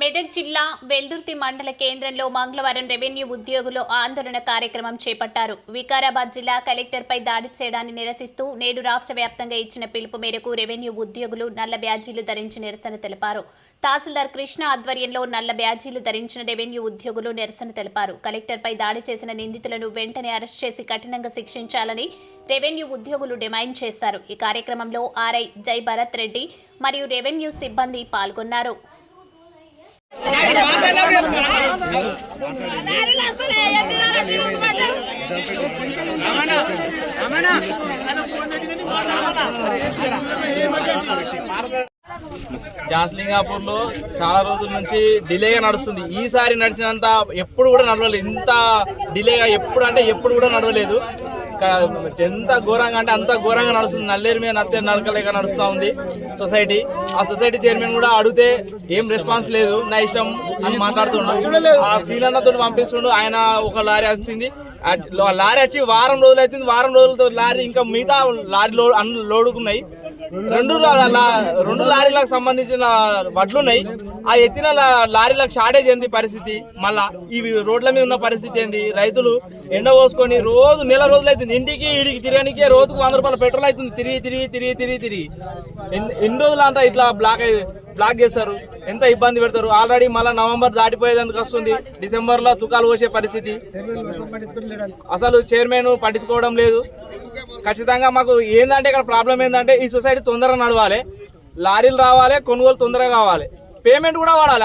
మెదక్ జిల్లా వెల్దుర్తి మండల కేంద్రంలో మంగళవారం రెవెన్యూ ఉద్యోగులు ఆందోళన కార్యక్రమం చేపట్టారు. వికారాబాద్ జిల్లా కలెక్టర్పై దాడి చేయడాన్ని నిరసిస్తూ నేడు రాష్ట్ర వ్యాప్తంగా ఇచ్చిన పిలుపు మేరకు రెవెన్యూ ఉద్యోగులు నల్ల బ్యాజీలు ధరించి నిరసన తెలిపారు. తహసీల్దార్ కృష్ణ ఆధ్వర్యంలో నల్ల బ్యాజీలు ధరించిన రెవెన్యూ ఉద్యోగులు నిరసన తెలిపారు. కలెక్టర్పై దాడి చేసిన నిందితులను వెంటనే అరెస్ట్ చేసి కఠినంగా శిక్షించాలని రెవెన్యూ ఉద్యోగులు డిమాండ్ చేశారు. ఈ కార్యక్రమంలో ఆర్ఐ జై భరత్ రెడ్డి మరియు రెవెన్యూ సిబ్బంది పాల్గొన్నారు. జాస్లింగాపూర్లో చాలా రోజుల నుంచి డిలేగా నడుస్తుంది. ఈసారి నడిచినంత ఎప్పుడు కూడా నడవలేదు. ఇంత డిలేగా ఎప్పుడు అంటే ఎప్పుడు కూడా నడవలేదు. ఎంత ఘోరంగా అంటే అంత ఘోరంగా నడుస్తుంది. నల్లేరు మీద నత్తే నరకలేక నడుస్తూ ఉంది సొసైటీ. ఆ సొసైటీ చైర్మన్ కూడా అడిగితే ఏం రెస్పాన్స్ లేదు. నా ఇష్టం అని మాట్లాడుతుండు. ఆ సీలన్నతో పంపిస్తుండు. ఆయన ఒక లారీ వచ్చింది. లారీ వచ్చి వారం రోజులు అవుతుంది. వారం రోజులతో లారీ ఇంకా మిగతా లారీ లోడ్ అన్ని లోడుకున్నాయి. రెండు రెండు లారీలకు సంబంధించిన వడ్లున్నాయి. ఆ ఎత్తిన లారీలకు షార్టేజ్ ఏంది పరిస్థితి? మళ్ళా ఇవి రోడ్ల మీద ఉన్న పరిస్థితి ఏంది? రైతులు ఎండ పోసుకొని రోజు నెల రోజులు అవుతుంది ఇంటికి ఇడికి తిరగనికే రోజుకు వంద రూపాయల పెట్రోల్ అవుతుంది. తిరిగి తిరిగి తిరిగి తిరిగి తిరిగి. ఎన్ని- రోజులు అంతా ఇట్లా బ్లాక్ అయ్యి బ్లాక్ చేస్తారు ఎంత ఇబ్బంది పెడతారు? ఆల్రెడీ మళ్ళీ నవంబర్ దాటిపోయేందుకు వస్తుంది. డిసెంబర్లో తుకాలు పోసే పరిస్థితి. అసలు చైర్మన్ పట్టించుకోవడం లేదు. ఖచ్చితంగా మాకు ఏంటంటే ఇక్కడ ప్రాబ్లం ఏంటంటే ఈ సొసైటీ తొందరగా నడవాలి. లారీలు రావాలి కొనుగోలు తొందరగా కావాలి. పేమెంట్ కూడా వాడాలి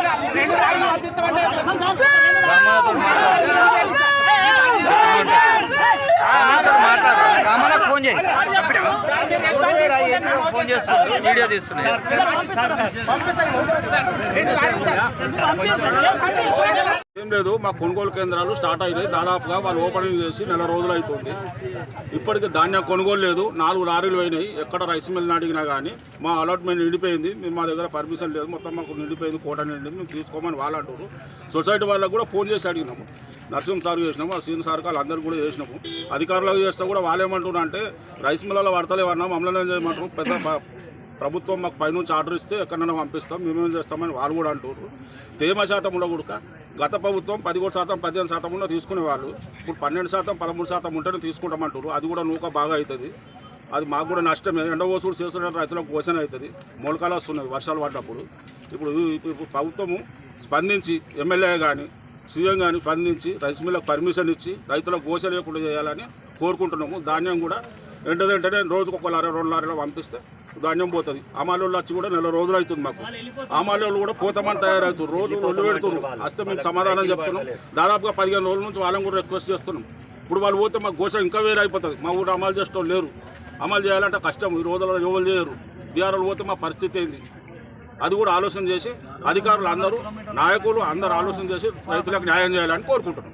ఫోన్ చేయి. ఫోన్ చేస్తుండు వీడియో తీస్తున్నాయి ఏం లేదు మా కొనుగోలు కేంద్రాలు స్టార్ట్ అయినాయి. దాదాపుగా వాళ్ళు ఓపెనింగ్ చేసి నెల రోజులు అవుతుంది ఇప్పటికి ధాన్యం కొనుగోలు లేదు నాలుగు లారీలు పోయినాయి ఎక్కడ రైస్ మిల్ని అడిగినా కానీ మా అలాట్మెంట్ నిండిపోయింది. మేము మా దగ్గర పర్మిషన్ లేదు మొత్తం మాకు నిండిపోయింది కోట నిండింది. మేము తీసుకోమని వాళ్ళు అంటారు సొసైటీ వాళ్ళకు కూడా ఫోన్ చేసి అడిగినాము. నరసింహ సార్ చేసినాము ఆ సీన్ సార్ వాళ్ళందరూ కూడా చేసినాము. అధికారులకు చేస్తే కూడా వాళ్ళు ఏమంటున్నారు అంటే రైస్ మిల్లలో పడతలేవన్నా మమ్మల్ని ఏం చేయమంటారు పెద్ద ప్రభుత్వం మాకు పైనుంచి ఆర్డర్ ఇస్తే ఎక్కడైనా పంపిస్తాం మేమేం చేస్తామని వాళ్ళు కూడా అంటారు తేమ శాతం ఉండకూడక గత ప్రభుత్వం పదిహేడు శాతం పదిహేను శాతం ఉన్న తీసుకునేవాళ్ళు. ఇప్పుడు పన్నెండు శాతం పదమూడు శాతం ఉంటేనే తీసుకుంటామంటారు అది కూడా నూక బాగా అవుతుంది. అది మాకు కూడా నష్టమే. ఎండవసూడు చేస్తున్న రైతులకు పోషణ అవుతుంది. మొలకలు వస్తున్నాయి వర్షాలు పడ్డప్పుడు. ఇప్పుడు ఇప్పుడు ప్రభుత్వము స్పందించి ఎమ్మెల్యే కానీ సీఎం కానీ స్పందించి రైస్ మిల్లకు పర్మిషన్ ఇచ్చి రైతులకు ఘోష లేకుండా చేయాలని కోరుకుంటున్నాము. ధాన్యం కూడా ఎండదంటేనే రోజుకు ఒక లారీ రెండు లారీలో పంపిస్తే ధాన్యం పోతుంది. అమాలోళ్ళు వచ్చి కూడా నెల రోజులు అవుతుంది మాకు. అమాలోళ్ళు కూడా పోతామని తయారవుతారు రోజు రోజు పెడుతున్నారు. వస్తే మేము సమాధానం చెప్తున్నాం. దాదాపుగా పదిహేను రోజుల నుంచి వాళ్ళని కూడా రిక్వెస్ట్ చేస్తున్నాం. ఇప్పుడు వాళ్ళు పోతే మాకు గోస ఇంకా వేరే అయిపోతుంది. మా ఊరు అమలు చేసేటోళ్ళు లేరు. అమలు చేయాలంటే కష్టం. ఈ రోజుల్లో ఎవరు చేయరు. బీఆర్ఓలు పోతే మా పరిస్థితి ఏంది? అది కూడా ఆలోచన చేసి అధికారులు అందరూ నాయకులు అందరూ ఆలోచన చేసి రైతులకు న్యాయం చేయాలని కోరుకుంటున్నాం.